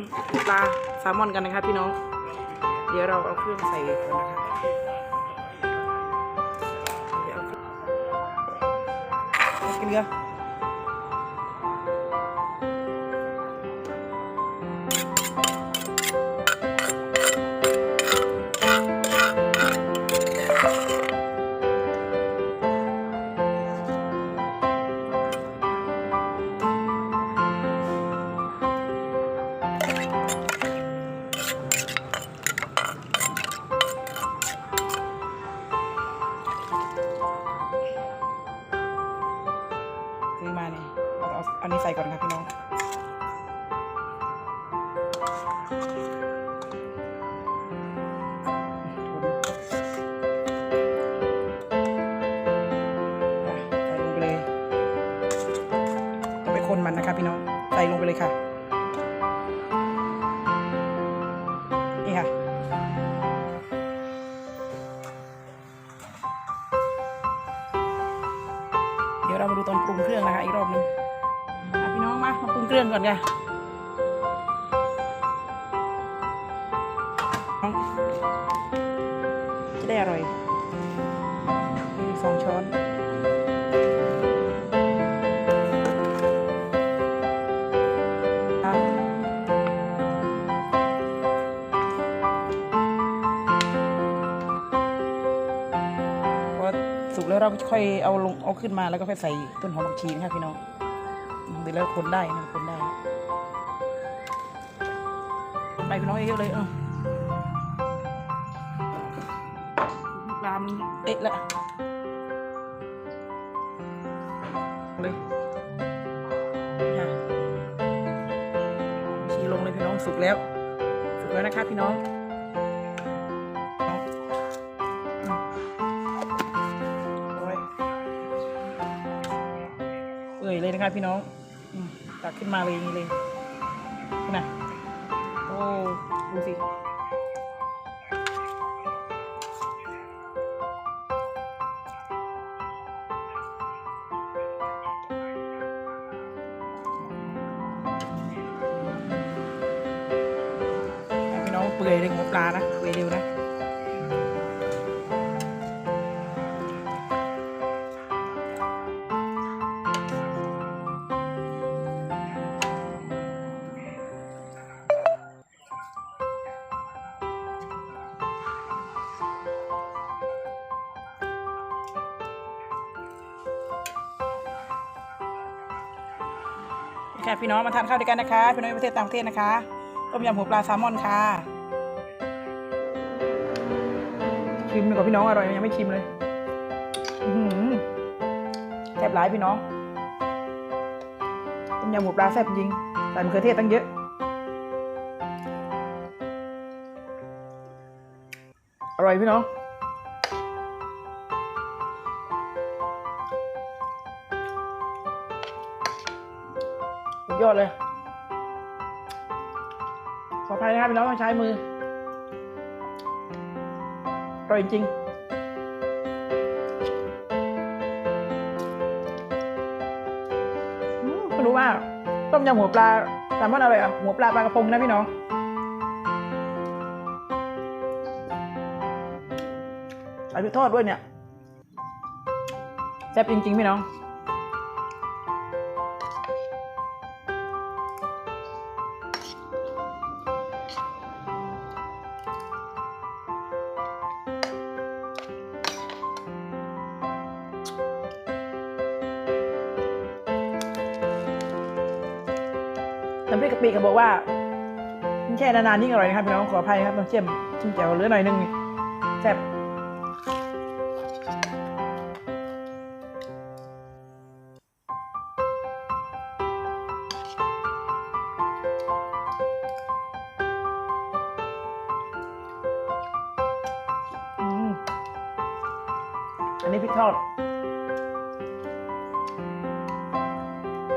ำปลาแซลมอนกันนะคะพี่น้อง เดี๋ยวเราเอาเครื่องใส่ก่อนนะคะเดี๋ยวเอาเครื่องเอาเกลือ อาอันนี้ใส่ก่อนครับพี่น้อง มาปรุงเครื่องก่อนค่ะน้องจะได้อร่อยสองช้อนสุกแล้วเราก็ค่อยเอาลงเอาขึ้นมาแล้วก็ค่อยใส่ต้นหอมผักชีนะคะพี่น้อง อืมเดี๋ยวเราคนได้นะคนได้ไปพี่น้องเยอะๆเลยเออปลามันเอ๊ะละเลยค่ะชีลงเลยพี่น้องสุกแล้ว สุกแล้วนะคะพี่น้องอืมโอ้ยเอ่ยเลยนะคะพี่น้องอืม ตักขึ้นมาเลยอย่างนี้เลยนี่นะโอ้ดูสิให้พี่น้องเปื่อยเลยหัวปลานะเปื่อยเร็วนะ ค่ะพี่น้องมาทานข้าวด้วยกันนะคะพี่น้องประเทศต่างประเทศนะคะต้มยำหัวปลาแซลมอนค่ะชิมดีกว่าพี่น้องอร่อยยังไม่ชิมเลยแซ่บหลายพี่น้องต้มยำหมูปลาแซ่บจริงใส่มะเขือเทศตั้งเยอะอร่อยพี่น้อง ดเลย ขออภัยนะครับพี่น้องต้องใช้มืออร่อยจริงอืมไม่รู้ว่า ต้มยำหัวปลาแซลมอนอร่อยอะ หัวปลาปลากระพงนะพี่น้องใส่พริกทอดด้วยเนี่ยแซ่บจริง ๆ พี่น้อง น้ำพริกกะปิก็บอกว่าแช่นานๆยิ่งอร่อยนะครับพี่น้องขออภัยครับต้องเชื่อมชิมแจ่วเหลือหน่อยนึงนี่แซ่บอันนี้พริกทอด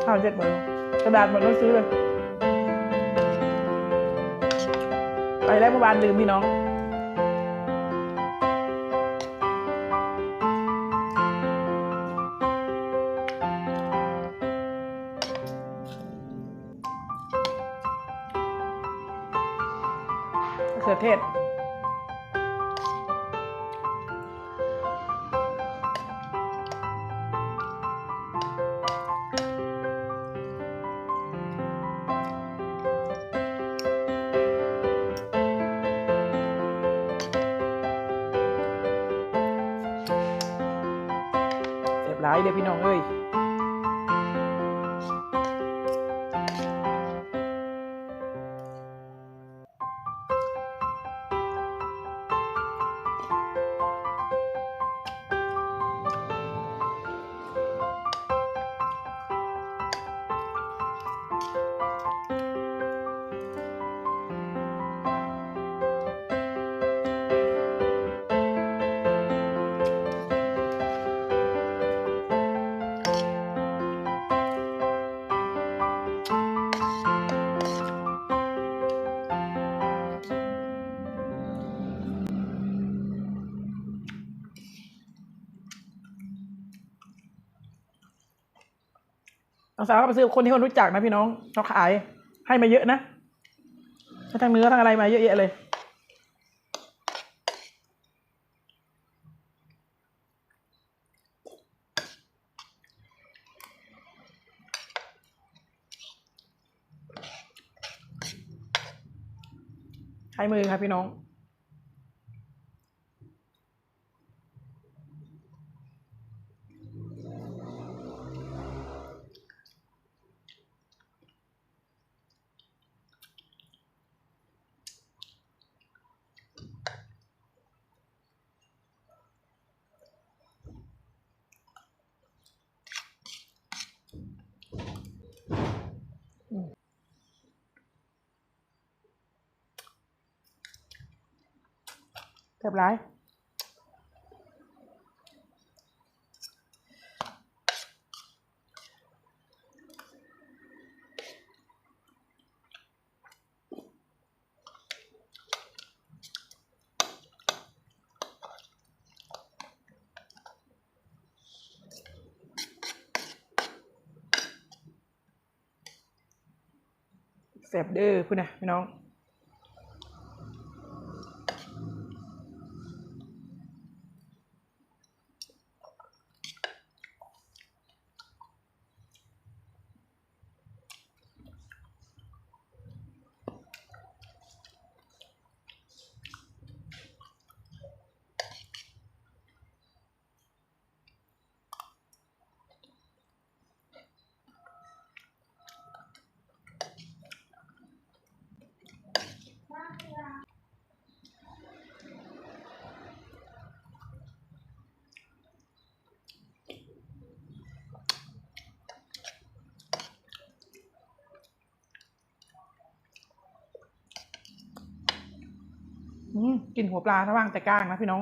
ข้าวเจ็ดหมดแล้วกระดาษหมดแล้วซื้อเลย ไปแล้วเมื่อวานลืมพี่น้องมะเขือเทศายเด้อพี่น้องเอ้ย เอาสาวก็ไปซื้อคนที่คนรู้จักนะพี่น้องเขาขายให้มาเยอะนะทั้งเนื้อทั้งอะไรมาเยอะแยะเลยใช้มือครับพี่น้อง เรียบร้อยแสบเด้อพูดนะพี่น้อง อืม กินหัวปลาระหว่างแต่ก้างนะพี่น้อง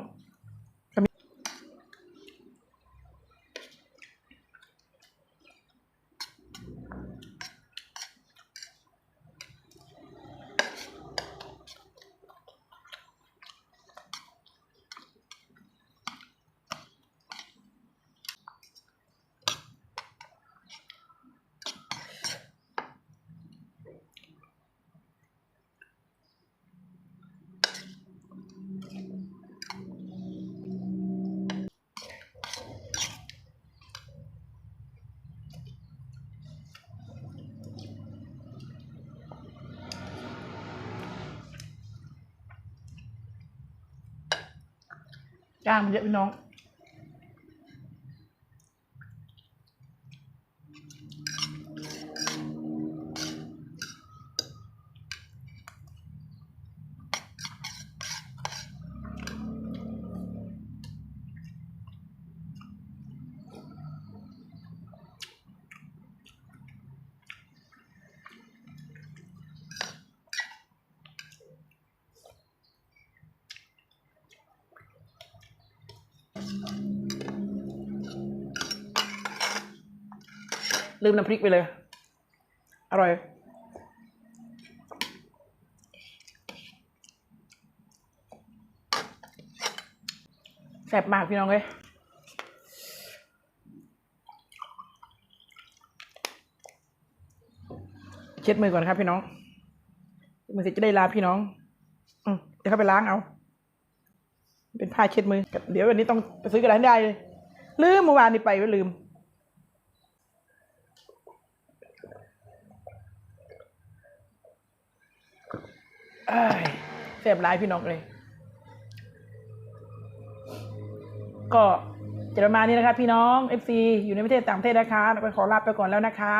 ก้างมันเยอะพี่น้อง ลืมน้ำพริกไปเลย อร่อย แซ่บมากพี่น้องเลยเช็ดมือก่อนครับพี่น้องมือเสร็จจะได้ลาพี่น้อง อืมเดี๋ยวเขาไปล้างเอา เป็นผ้าเช็ดมือ เดี๋ยววันนี้ต้องไปซื้อกระดาษได้เลยลืมเมื่อวานนี้ไปไว้ลืม เสียบหลายพี่น้องเลย ก็จะประมาณนี้นะคะพี่น้อง FC อยู่ในประเทศต่างประเทศนะคะไปขอลาไปก่อนแล้วนะคะ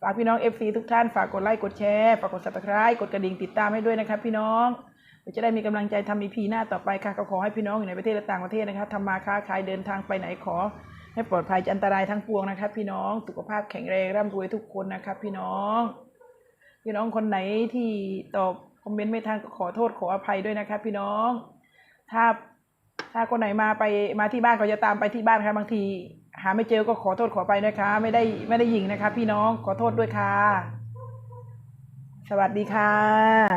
ฝากพี่น้อง FC ทุกท่านฝากกดไลค์กดแชร์ฝากกด subscribe กดกระดิ่งติดตามให้ด้วยนะครับพี่น้องเพื่อจะได้มีกำลังใจทำ EP หน้าต่อไปค่ะก็ขอให้พี่น้องอยู่ในประเทศและต่างประเทศนะคะทำมาค้าขายเดินทางไปไหนขอ ให้ปลอดภัยจากอันตรายทั้งปวงนะครับพี่น้องสุขภาพแข็งแรงร่ำรวยทุกคนนะครับพี่น้อง พี่น้องคนไหนที่ตอบ อมเมนต์ไม่ทันก็ขอโทษขออภัยด้วยนะคะพี่น้อง ถ้าถ้าคนไหนมาไปมาที่บ้านก็จะตามไปที่บ้านค่ะบางที หาไม่เจอก็ขอโทษขอไปนะคะ ไม่ได้ไม่ได้ยิงนะคะ พี่น้องขอโทษด้วยค่ะ สวัสดีค่ะ